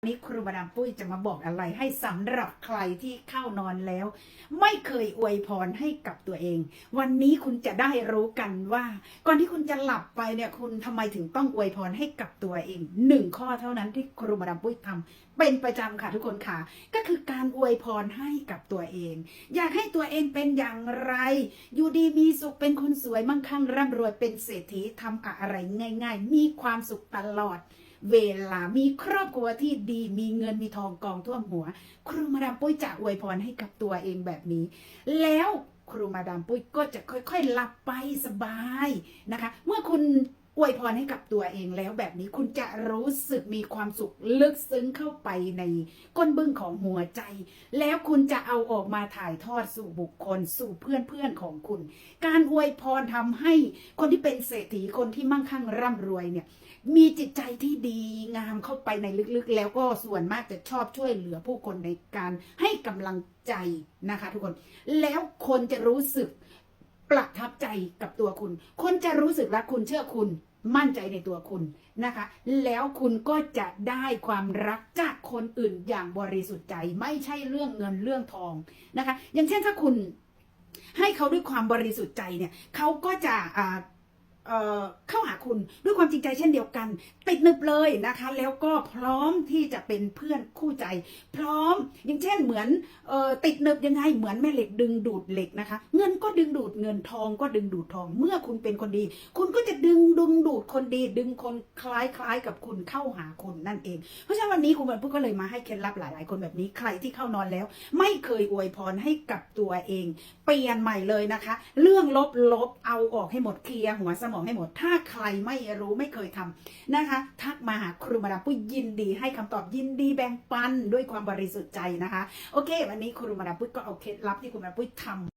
วันนี้ครูมาดามปุ้ยจะมาบอกอะไรให้สำหรับใครที่เข้านอนแล้ว ไม่เคยอวยพรให้กับตัวเอง วันนี้คุณจะได้รู้กันว่า ก่อนที่คุณจะหลับไปเนี่ยคุณทำไมถึงต้องอวยพรให้กับตัวเองหนึ่งข้อเท่านั้นที่ครูมาดามปุ้ยทำเป็นประจำค่ะทุกคนค่ะ ก็คือการอวยพรให้กับตัวเอง อยากให้ตัวเองเป็นอย่างไร อยู่ดีมีสุขเป็นคนสวยมั่งคั่งร่ำรวยเป็นเศรษฐีทำอะไรง่าย ๆ มีความสุขตลอด เวลามีครอบครัวที่ดีมีเงินมีทองกองท่วมหัว ครูมาดามปุ้ยจะอวยพรให้กับตัวเองแบบนี้ แล้วครูมาดามปุ้ยก็จะค่อยๆหลับไปสบายนะคะ เมื่อคุณ อวยพรให้กับตัวเองแล้วแบบนี้คุณจะรู้สึกมีความสุขลึกซึ้งเข้าไปในก้นบึ้งของหัวใจ แล้วคุณจะเอาออกมาถ่ายทอดสู่บุคคลสู่เพื่อนๆของคุณ การอวยพรทำให้คนที่เป็นเศรษฐีคนที่มั่งคั่งร่ำรวยเนี่ยมีจิตใจที่ดีงามเข้าไปในลึกๆ แล้วก็ส่วนมากจะชอบช่วยเหลือผู้คนในการให้กำลังใจนะคะทุกคน แล้วคนจะรู้สึก ประทับใจกับตัวคุณ คนจะรู้สึกรักคุณเชื่อคุณ มั่นใจในตัวคุณนะคะ แล้วคุณก็จะได้ความรักจากคนอื่นอย่างบริสุทธิ์ใจ ไม่ใช่เรื่องเงินเรื่องทองนะคะ อย่างเช่นถ้าคุณให้เขาด้วยความบริสุทธิ์ใจเนี่ยเขาก็จะอ่า เเข้าหาคุณด้วยความจริงใจเช่นเดียวกัน ติดนึบเลยนะคะ แล้วก็พร้อมที่จะเป็นเพื่อนคู่ใจ พร้อมอย่างเช่นเหมือนออติดนึบยังไงเหมือนแม่เหล็กดึงดูดเหล็กนะคะ เงินก็ดึงดูดเงินทองก็ดึงดูดทอง เมื่อคุณเป็นคนดี คุณก็จะดึงดึงดูดคนดี ดึงคนคล้ายคล้ายกับคุณเข้าหาคุณนั่นเอง เพราะฉะนั้นวันนี้คุณบรรพุก็เลยมาให้เคล็ดลับหลาย ๆ คนแบบนี้ใครที่เข้านอนแล้ว ไม่เคยอวยพรให้กับตัวเอง เปลี่ยนใหม่เลยนะคะ เรื่องลบลบเอาออกให้หมดเคลียร์หัวสมองให้หมด ถ้าใครไม่รู้ไม่เคยทำนะคะ ทักมาหาครูมาดามปุ้ยยินดีให้คำตอบยินดีแบ่งปันด้วยความบริสุทธิ์ใจนะคะ โอเค วันนี้ครูมาดามปุ้ยก็เอาเคล็ดลับที่ครูมาดามปุ้ยทำ